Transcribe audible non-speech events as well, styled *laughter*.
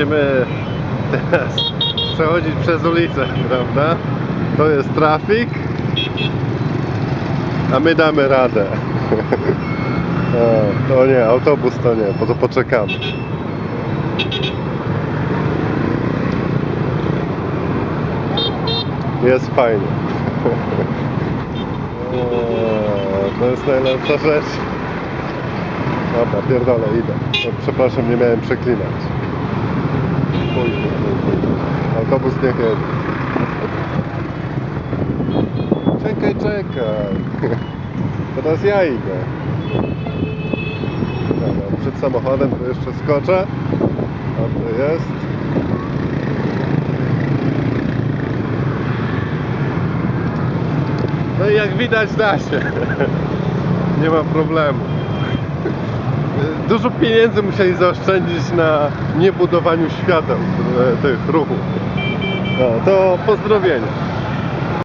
Będziemy teraz *laughs* przechodzić przez ulicę, prawda? To jest trafik, a my damy radę. *laughs* O, to nie, autobus to nie, po to poczekamy. Jest fajnie. *laughs* O, to jest najlepsza rzecz. Dobra, pierdolę, idę. Przepraszam, nie miałem przeklinać. Autobus niech jedzie. Czekaj, czekaj. *laughs* Teraz ja idę. Dobra, przed samochodem to jeszcze skoczę. O, to jest. No i jak widać da się. *laughs* Nie ma problemu. *laughs* Dużo pieniędzy musieli zaoszczędzić na niebudowaniu świateł e, tych ruchów. No, to pozdrowienia.